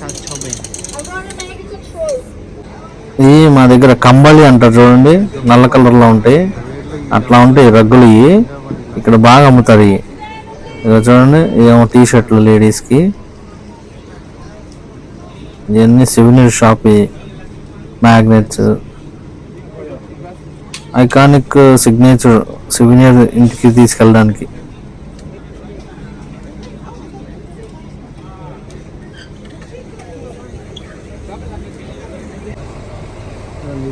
చాచోబే ఇది మా దగ్గర కంబళి అంటారు చూడండి. నల్ల కలర్లో ఉంటాయి. అట్లా ఉంటాయి రగ్గులు ఇవి. ఇక్కడ బాగా అమ్ముతారు ఇవి. ఇక చూడండి. ఏమో టీ షర్ట్లు లేడీస్కి ఇవన్నీ souvenir shop magnets iconic signature souvenir ఇంటికి తీసుకెళ్ళడానికి.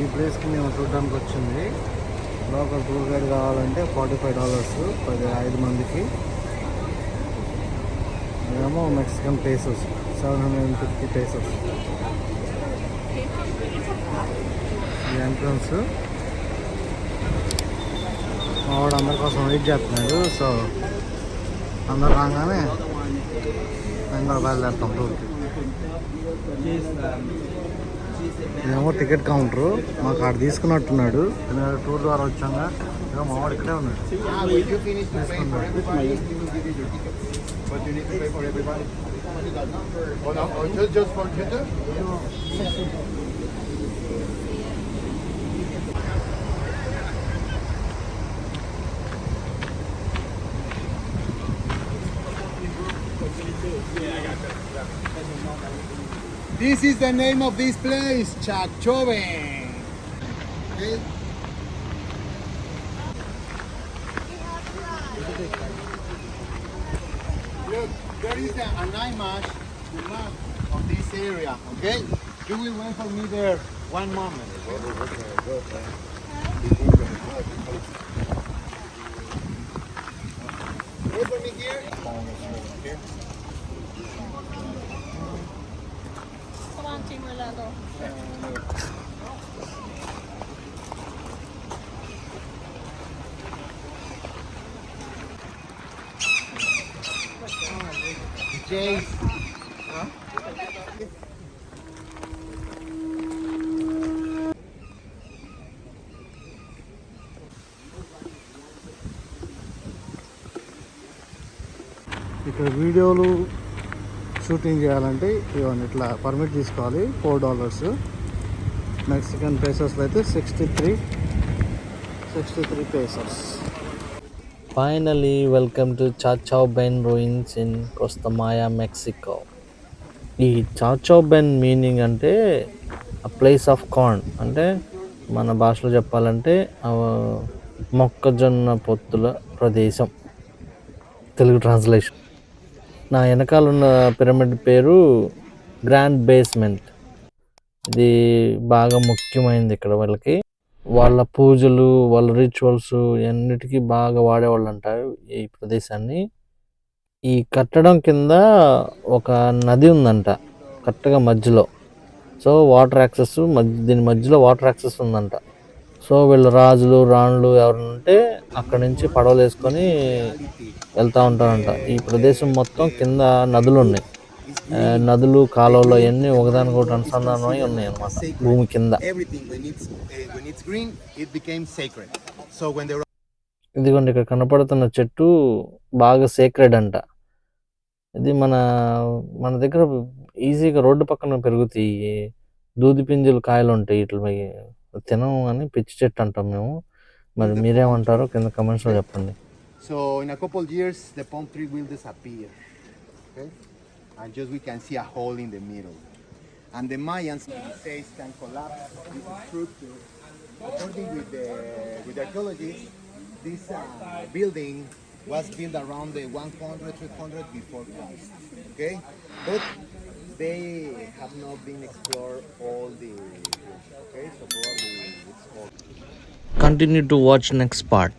ఈ ప్లేస్కి మేము చూడడానికి వచ్చింది. లోకల్ టూర్ గైడ్ కావాలంటే ఫార్టీ ఫైవ్ డాలర్స్ పది ఐదు మందికి. ఇదేమో Mexican pesos seven hundred and fifty pesos ఈ ఎంట్రన్స్. మావాడు అందరి కోసం వెయిట్ చేస్తున్నాడు సో అందరు రాగానే మేము కూడా బయలుదేరుతాం టూర్కి. ఇదేమో టికెట్ కౌంటర్. మాకు ఆడ తీసుకున్నట్టున్నాడు. టూర్ ద్వారా వచ్చాగా ఇక మావాడు ఇక్కడే ఉన్నాడు. తీసుకున్నాడు. This is the name of this place, Chachoven. Okay? Look, there is a, an the map of this area, okay? You will wait for me there one moment. Wait for me here. Here. Come on, Team Orlando. Jace. ఇక్కడ వీడియోలు shooting చేయాలంటే ఇవన్నీ ఇట్లా permit తీసుకోవాలి four dollars. Mexican పేసర్స్లో అయితే sixty three sixty three pesos finally welcome to Chacchoben ruins in Costa Maya Mexico ఈ చాచౌ Ben meaning అంటే ఆ ప్లేస్ ఆఫ్ కార్న్ అంటే మన భాషలో చెప్పాలంటే మొక్కజొన్న పొత్తుల ప్రదేశం. తెలుగు ట్రాన్స్లేషన్ నా వెనకాల ఉన్న పిరమిడ్ పేరు గ్రాండ్ బేస్మెంట్ ఇది బాగా ముఖ్యమైనది ఇక్కడ వాళ్ళకి. వాళ్ళ పూజలు వాళ్ళ రిచువల్స్ అన్నిటికీ బాగా వాడేవాళ్ళు అంటారు ఈ ప్రదేశాన్ని. ఈ కట్టడం కింద ఒక నది ఉందంట కరెక్ట్గా మధ్యలో. సో వాటర్ యాక్సెస్ మధ్య దీని మధ్యలో వాటర్ యాక్సెస్ ఉందంట. సో వీళ్ళు రాజులు రాణులు ఎవరైనా ఉంటే అక్కడి నుంచి పడవలు వేసుకొని వెళ్తూ ఉంటారంట. ఈ ప్రదేశం మొత్తం కింద నదులు ఉన్నాయి. నదులు కాలువలు అవన్నీ ఒకదానికొకటి అనుసంధానమై ఉన్నాయి అన్నమాట. భూమి కింద. The ఇదిగోండి ఇక్కడ కనపడుతున్న చెట్టు బాగా సేక్రెడ్ అంట. ఇది మన మన దగ్గర ఈజీగా రోడ్డు పక్కన పెరుగుతాయి. దూది పింజలు కాయలు ఉంటాయి. ఇట్లా తినం అని పిచ్చి చెట్టు అంటాం మేము మరి మీరేమంటారో కింద కమెంట్స్లో చెప్పండి So in a couple years, the palm tree will disappear. Okay, and just we can see a hole in the middle. And the Mayans says can collapse this structure. According with the with the archaeologists, this uh, building was built around the 100 300 before Christ. Okay, but they have not been explored all the okay so probably it's all continue to watch next part.